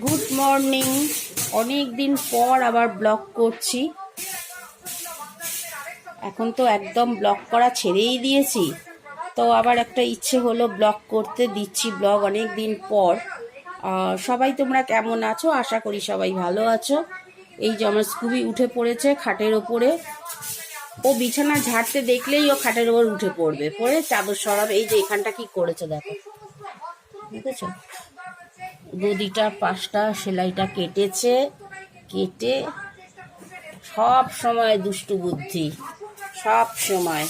Good morning অনেক দিন পর আবার ব্লগ করছি। এখন তো একদম ব্লগ করা ছেড়েই দিয়েছি। তো আবার একটা ইচ্ছে হলো ব্লগ করতে দিচ্ছি ব্লগ অনেক দিন পর। সবাই তোমরা কেমন আছো? আশা করি সবাই ভালো আছো। এই যে আমার স্কুবি উঠে পড়েছে খাটের ওপরে। ও বিছানা ঝাড়তে দেখলেই ও খাটের ওপর উঠে পড়বে। পড়ে চাদর সরাবে। এই যে এখানটা কি করেছে দেখো। দেখেছ? গদিটা পাশটা, সেলাইটা কেটেছে। কেটে সব সময় দুষ্টু বুদ্ধি, সব সময়।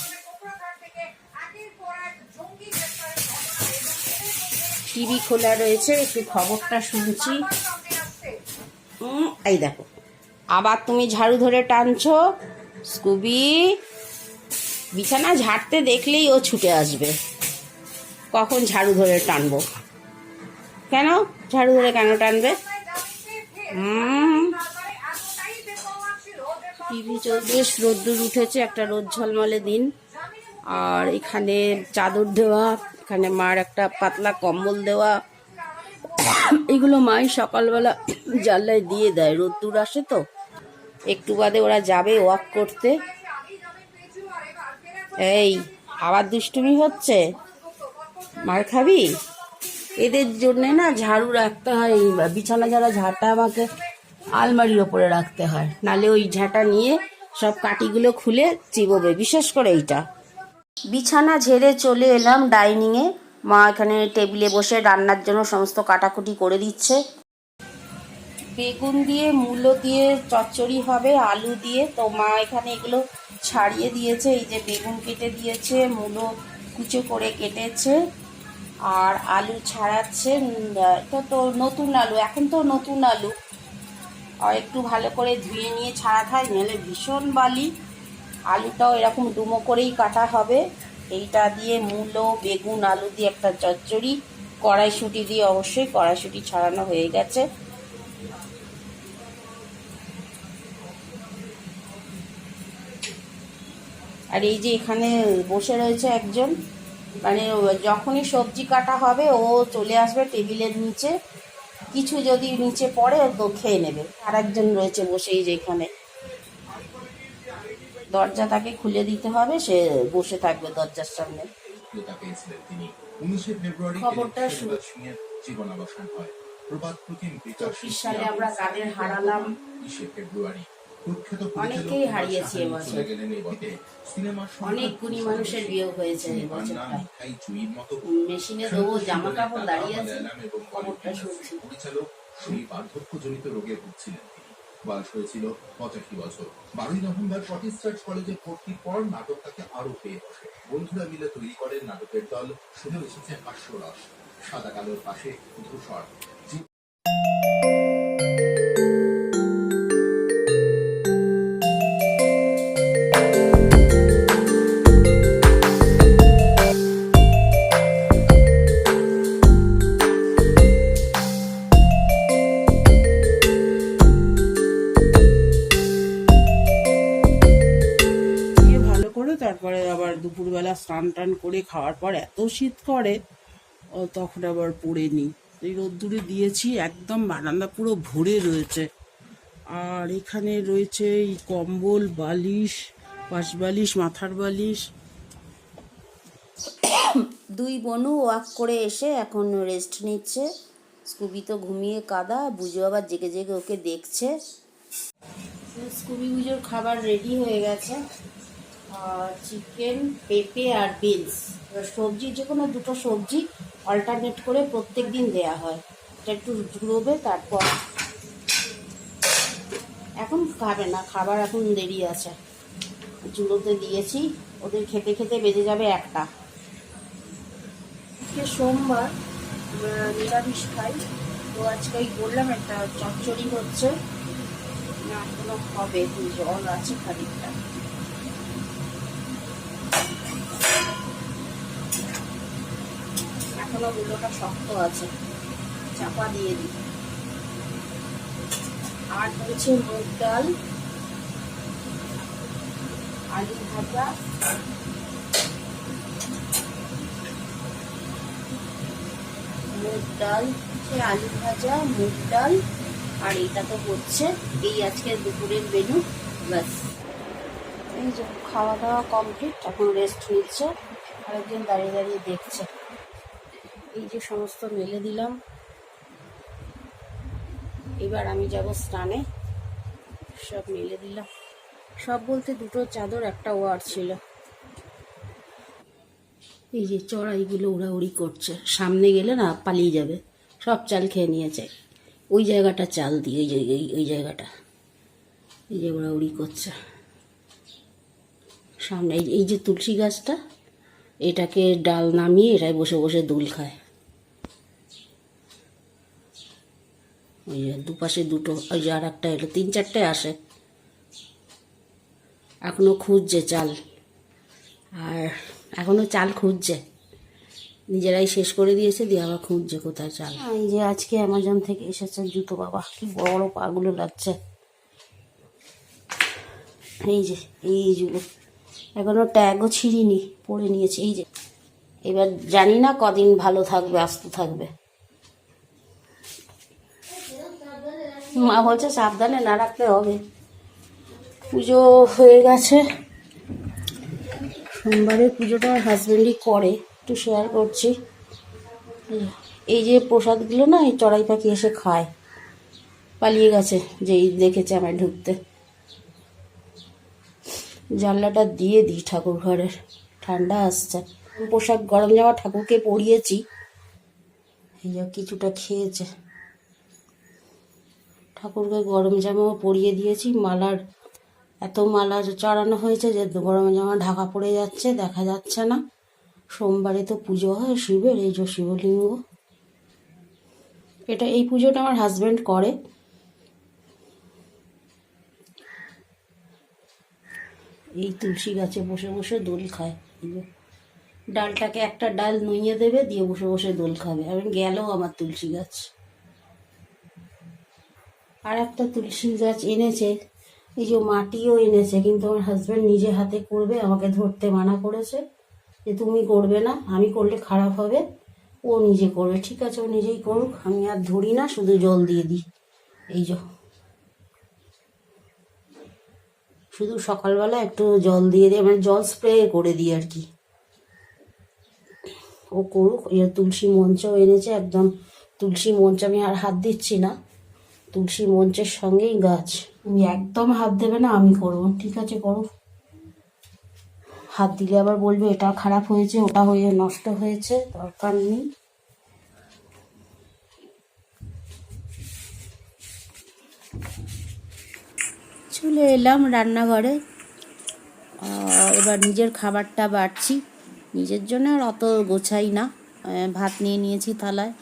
টিভি খোলা রয়েছে, একটু খবরটা শুনছি। এই দেখো। আবার তুমি ঝাড়ু ধরে টানছো, স্কুবি। বিছানা ঝাড়তে দেখলেই ও ছুটে আসবে। কখন ঝাড়ু ধরে টানবো? কেন? ঝাড়ু ধরে কেন টানবে? টিভি বেশ রোদ্দুর উঠেছে, একটা রোদ ঝলমলে দিন। আর এখানে চাদর দেওয়া, এখানে মার একটা পাতলা কম্বল দেওয়া। এগুলো মাই সকালবেলা জানলায় দিয়ে দেয়, রোদ্দুর আসে তো। একটু বাদে ওরা যাবে ওয়াক করতে। এই, আবার দুষ্টুমি হচ্ছে? মার খাবি? এদের জন্যে না ঝাড়ু রাখতে হয়, এই বিছানা ঝাড়া ঝাঁটা আমাকে আলমারির ওপরে রাখতে হয়। নালে ওই ঝাঁটা নিয়ে সব কাটিগুলো খুলে চিবোবে, বিশেষ করে এইটা। বিছানা ঝেড়ে চলে এলাম ডাইনিংয়ে মা এখানে টেবিলে বসে রান্নার জন্য সমস্ত কাটাকুটি করে দিচ্ছে। বেগুন দিয়ে, মূলো দিয়ে, চচ্চড়ি হবে, আলু দিয়ে। তো মা এখানে এগুলো ছাড়িয়ে দিয়েছে, এই যে বেগুন কেটে দিয়েছে, মূলো কুচো করে কেটেছে। আর আলু ছাড়াচ্ছে এটা তো নতুন আলু, এখন তো নতুন আলু। আর একটু ভালো করে ধুয়ে নিয়ে ছাড়া খায় নাহলে ভীষণ বালি। আলুটাও এরকম ডুমো করেই কাটা হবে। এইটা দিয়ে মূলো, বেগুন, আলু দিয়ে একটা চচ্চড়ি, কড়াইশুঁটি দিয়ে অবশ্যই কড়াইশুঁটি ছাড়ানো হয়ে গেছে। আর এই যে এখানে বসে রয়েছে একজন। মানে যখনই সবজি কাটা হবে ও চলে আসবে টেবিলের নিচে। কিছু যদি নিচে পড়ে তো খেয়ে নেবে। আর একজন রয়েছে বসে এই যে এখানে দরজা তাকে খুলে দিতে হবে সে বসে থাকবে দরজার সামনে। খবরটা চব্বিশ সালে আমরা কাদের হারালাম। উনিশে ফেব্রুয়ারি অনেককেই হারিয়েছি এবছর। অনেক গুণী মানুষের বিয়োগ হয়েছে মেশিনে দেবো জামা কাপড় দাঁড়িয়ে আছে খবরটা শুনছি পরিচালক সেই বার্ধক্যজনিত রোগে ভুগছিলেন বয়স হয়েছিল পঁচাশি বছর। বারোই নভেম্বর স্কটিশ চার্চ কলেজে ভর্তির পর নাটক তাকে আরও পেয়ে বসে। বন্ধুরা মিলে তৈরি করেন নাটকের দল। শুনে এসেছে হাস্যরস সাদা কালোর পাশে ধূসর। করে খাওয়ার পর এত শীত করে ও তখন আবার পড়ে নিই এই রোদ্দুরে দিয়েছি একদম বারান্দা পুরো ভরে রয়েছে। আর এখানে রয়েছে এই কম্বল বালিশ পাশ বালিশ মাথার বালিশ। দুই বনু ওয়াক করে এসে এখন রেস্ট নিচ্ছে। স্কুবি তো ঘুমিয়ে কাদা বুঝো আবার জেগে জেগে ওকে দেখছে। স্কুবি বুঝোর খাবার রেডি হয়ে গেছে। চিকেন পেঁপে আর বিনস সবজি, যে কোনো দুটো সবজি অল্টারনেট করে প্রত্যেক দিন দেওয়া হয়। এটা একটু ঝুড়োবে তারপর এখন খাবে না, খাবার এখন দেরি আছে। জুড়োতে দিয়েছি, ওদের খেতে খেতে বেজে যাবে একটা। আজকে সোমবার নিরামিষ খাই। তো আজকে ওই বললাম, একটা চচ্চড়ি হচ্ছে। না কোনো হবে, জল আছে খানিকটা। গুলোটা শক্ত আছে। চাপা দিয়ে দিই। আর হচ্ছে মুগ ডাল, আলু ভাজা। মুগ ডাল, হচ্ছে আলু ভাজা, মুগ ডাল। আর এটা তো হচ্ছে এই আজকের দুপুরের মেনু ব্যাস। এই যে খাওয়া দাওয়া কমপ্লিট এখন রেস্ট নিচ্ছে। আরেকজন দাঁড়িয়ে দাঁড়িয়ে দেখছে। এই যে সমস্ত মেলে দিলাম। এবার আমি যাব স্নানে। সব মেলে দিলাম। সব বলতে দুটো চাদর, একটা ওয়ার ছিল। এই যে চড়াইগুলো উড়াউড়ি করছে। সামনে গেলে না পালিয়ে যাবে। সব চাল খেয়ে নিয়েছে। ওই জায়গাটা চাল দিয়ে ওই ওই জায়গাটা। এই যে উড়াউড়ি করছে। সামনে এই যে তুলসী গাছটা, এটাকে ডাল নামিয়ে এটাই বসে বসে দুল খায়। দুপাশে দুটো, ওই যে আর একটা এলো, তিন চারটে আসে। এখনও খুঁজছে চাল। আর এখনও চাল খুঁজছে। নিজেরাই শেষ করে দিয়েছে, দিয়ে আবার খুঁজছে কোথায় চাল। এই যে আজকে অ্যামাজন থেকে এসেছে জুতো, বাবা, কি বড় বড় পাগুলো লাগছে। এই যে, এই জুতো। এখনও ট্যাগও ছিঁড়িনি, পরে নিয়েছে, এই যে। এবার জানি না কদিন ভালো থাকবে, আস্ত থাকবে। মা বলছে সাবধানে না রাখতে হবে। পুজো হয়ে গেছে। সোমবারের পুজোটা হাজব্যান্ডই করে, একটু শেয়ার করছি। এই যে প্রসাদগুলো না, এই চড়াই পাখি এসে খায়। পালিয়ে গেছে, যেই দেখেছে আমায় ঢুকতে। জানলাটা দিয়ে দিই ঠাকুর ঘরের, ঠান্ডা আসছে। পোশাক গরম জামা ঠাকুরকে পরিয়েছি। এই কিছুটা খেয়েছে। ঠাকুরকে গরম জামাও পরিয়ে দিয়েছি, মালার এত মালা চড়ানো হয়েছে যে গরম জামা ঢাকা পড়ে যাচ্ছে, দেখা যাচ্ছে না। সোমবারে তো পুজো হয়, শিবের, এই যে শিবলিঙ্গ। এটা, এই পুজোটা আমার হাজব্যান্ড করে। এই তুলসী গাছে বসে বসে দোল খায়। ডালটাকে একটা ডাল নুইয়ে দেবে, দিয়ে বসে বসে দোল খাবে। আমি গেলেও আমার তুলসী গাছ। আর একটা তুলসী গাছ এনেছে, এই যে মাটিও এনেছে, কিন্তু আমার হাজব্যান্ড নিজে হাতে করবে, আমাকে ধরতে মানা করেছে যে তুমি করবে না, আমি করলে খারাপ হবে, ও নিজে করবে। ঠিক আছে, ও নিজেই করুক, আমি আর ধরি না, শুধু জল দিয়ে দিই। এই যে। শুধু সকালবেলা একটু জল দিয়ে দিই মানে জল স্প্রে করে দিই আর কি। ও করুক তুলসী মঞ্চও এনেছে, একদম তুলসী মঞ্চ আমি আর হাত দিচ্ছি না। তুলসী মঞ্চের সঙ্গেই গাছ। তুমি একদম হাত দেবে না, আমি করব। ঠিক আছে, করো। হাত দিলে আবার বলবে, এটা খারাপ হয়েছে, ওটা হয়ে, নষ্ট হয়েছে, দরকার নেই। চলে এলাম রান্নাঘরে। এবার নিজের খাবারটা বাড়ছি। নিজের জন্য আর অত গোছাই না। ভাত নিয়ে নিয়েছি থালায়।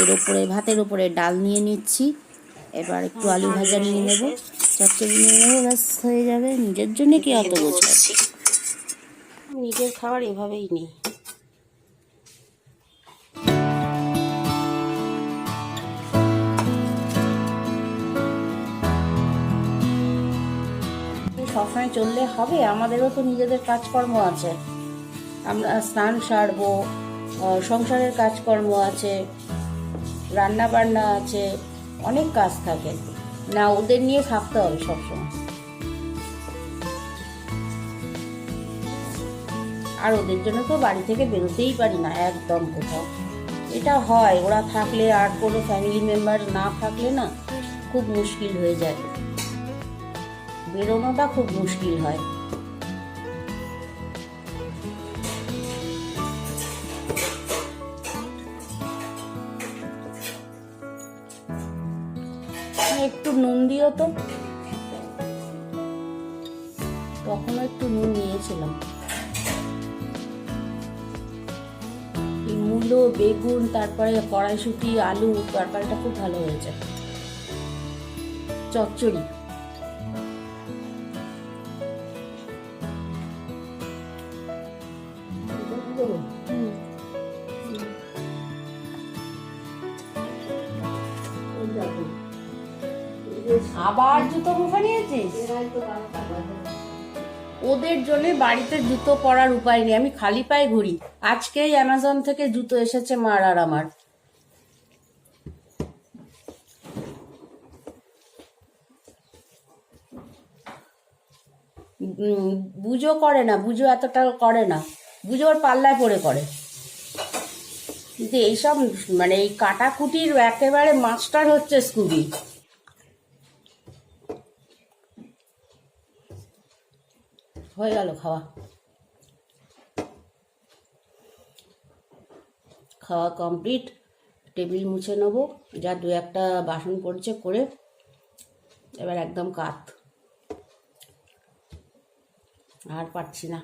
এর ওপরে, ভাতের ওপরে ডাল নিয়ে নিচ্ছি। এবার একটু আলু ভাজা নিয়ে নেব। চচ্চড়ি নিয়ে নেব ব্যাস হয়ে যাবে। নিজের জন্য কি অত আমি নিজের খাবার এভাবেই নিই। সবসময় চললে হবে আমাদেরও তো নিজেদের কাজকর্ম আছে। আমরা স্নান সারবো সংসারের কাজকর্ম আছে রান্না বান্না আছে। অনেক কাজ থাকে। না, ওদের নিয়ে থাকতে হবে সবসময়। আর ওদের জন্য তো বাড়ি থেকে বেরোতেই পারি না, একদম কোথাও। এটা হয়, ওরা থাকলে আর কোনো ফ্যামিলি মেম্বার না থাকলে না খুব মুশকিল হয়ে যায়। বেরোনোটা খুব মুশকিল হয়। একটু নুন দিও তো। তখনও একটু নুন নিয়েছিলাম। মূলো, বেগুন, তারপরে কড়াইশুটি, আলু, তরকারিটা খুব ভালো হয়েছে। চচ্চড়ি। আবার জুতো মুখে নিয়েছিস? ওদের জন্য বাড়িতে জুতো পরার উপায় নেই। আমি খালি পায়ে ঘুরি। আজকেই অ্যামাজন থেকে জুতো এসেছে মার আর আমার। বুঝো করে না। বুঝো এতটা করে না। বুঝো ওর পাল্লায় পরে করে কিন্তু এইসব মানে এই কাটাকুটির একেবারে মাস্টার হচ্ছে স্কুবি। হয়ে গেল খাওয়া। খাওয়া কমপ্লিট টেবিল মুছে নেব। যা দু একটা বাসন পড়ছে করে এবার একদম কাত। আর পারছি না।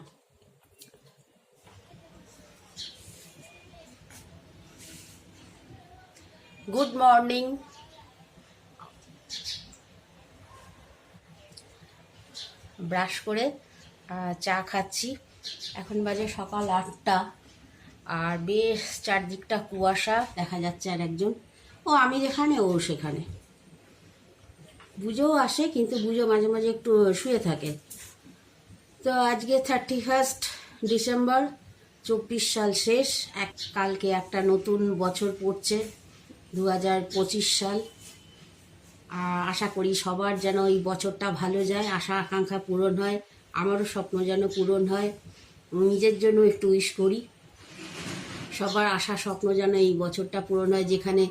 গুড মর্নিং ব্রাশ করে চা খাচ্ছি। এখন বাজে সকাল আটটা। আর বেশ চারদিকটা কুয়াশা, দেখা যাচ্ছে আর একজন। ও, আমি যেখানে, ও সেখানে। বুঝেও আসে, কিন্তু বুঝো মাঝে মাঝে একটু শুয়ে থাকে। তো আজকে থার্টি ফার্স্ট ডিসেম্বর চব্বিশ সাল শেষ। এক, কালকে একটা নতুন বছর পড়ছে দু হাজার পঁচিশ সাল। আশা করি সবার যেন এই বছরটা ভালো যায়। আশা আকাঙ্ক্ষা পূরণ হয়। আমারও স্বপ্ন যেন পূরণ হয়। নিজের জন্য একটু উইশ করি। সবার আশা, স্বপ্ন যেন এই বছরটা পূরণ হয়, যেখানে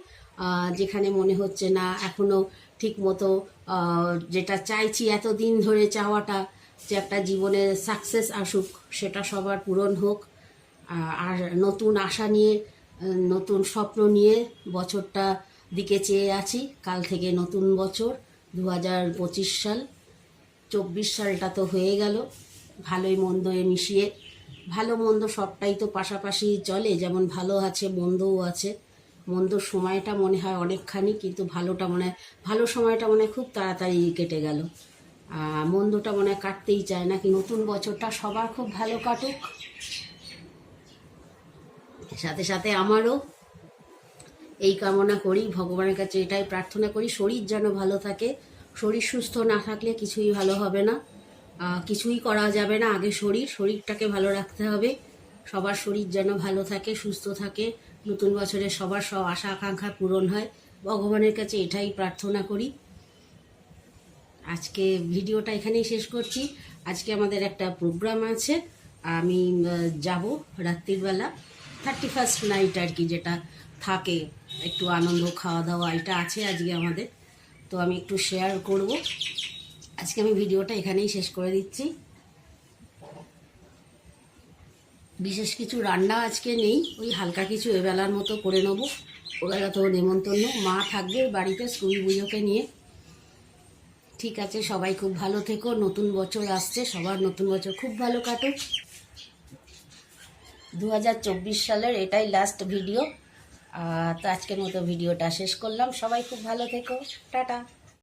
যেখানে মনে হচ্ছে না, এখনও ঠিক মতো যেটা চাইছি এতদিন ধরে চাওয়াটা, যে একটা জীবনে সাকসেস আসুক, সেটা সবার পূরণ হোক। আর নতুন আশা নিয়ে, নতুন স্বপ্ন নিয়ে বছরটা দিকে চেয়ে আছি। কাল থেকে নতুন বছর দু হাজার পঁচিশ সাল। চব্বিশ সালটা তো হয়ে গেল। ভালোই মন্দ এ মিশিয়ে, ভালো মন্দ সবটাই তো পাশাপাশি চলে, যেমন ভালো আছে, মন্দও আছে। মন্দ সময়টা মনে হয় অনেকখানি, কিন্তু ভালোটা মনে হয়, ভালো সময়টা মনে হয় খুব তাড়াতাড়ি কেটে গেল। মন্দটা মনে হয় কাটতেই চায় না কি নতুন বছরটা সবার খুব ভালো কাটুক। সাথে সাথে আমারও এই কামনা করি, ভগবানের কাছে এটাই প্রার্থনা করি, শরীর যেন ভালো থাকে শরীর সুস্থ না থাকলে কিছুই ভালো হবে না। কিছুই করা যাবে না আগে শরীর। শরীরটাকে ভালো রাখতে হবে। সবার শরীর যেন ভালো থাকে, সুস্থ থাকে। নতুন বছরে সবার সব আশা আকাঙ্ক্ষা পূরণ হয়। ভগবানের কাছে এটাই প্রার্থনা করি। আজকে ভিডিওটা এখানেই শেষ করছি। আজকে আমাদের একটা প্রোগ্রাম আছে। আমি যাব রাত্রির বেলা। থার্টি ফার্স্ট নাইট আর কি যেটা থাকে। একটু আনন্দ খাওয়া দাওয়া এটা আছে আজকে আমাদের। তো আমি একটু শেয়ার করব। আজকে আমি ভিডিওটা এখানেই শেষ করে দিচ্ছি। বিশেষ কিছু রান্না আজকে নেই, ওই হালকা কিছু এবেলার মতো করে নেব। ওবেলা তো নেমন্তন্ন, মা থাকবে বাড়িতে স্কুল পুজোকে নিয়ে। ঠিক আছে, সবাই খুব ভালো থেকো, নতুন বছর আসছে, সবার নতুন বছর খুব ভালো কাটুক। দু সালের এটাই লাস্ট ভিডিও তো আজকের মতো ভিডিওটা শেষ করলাম। সবাই খুব ভালো থেকো। টাটা।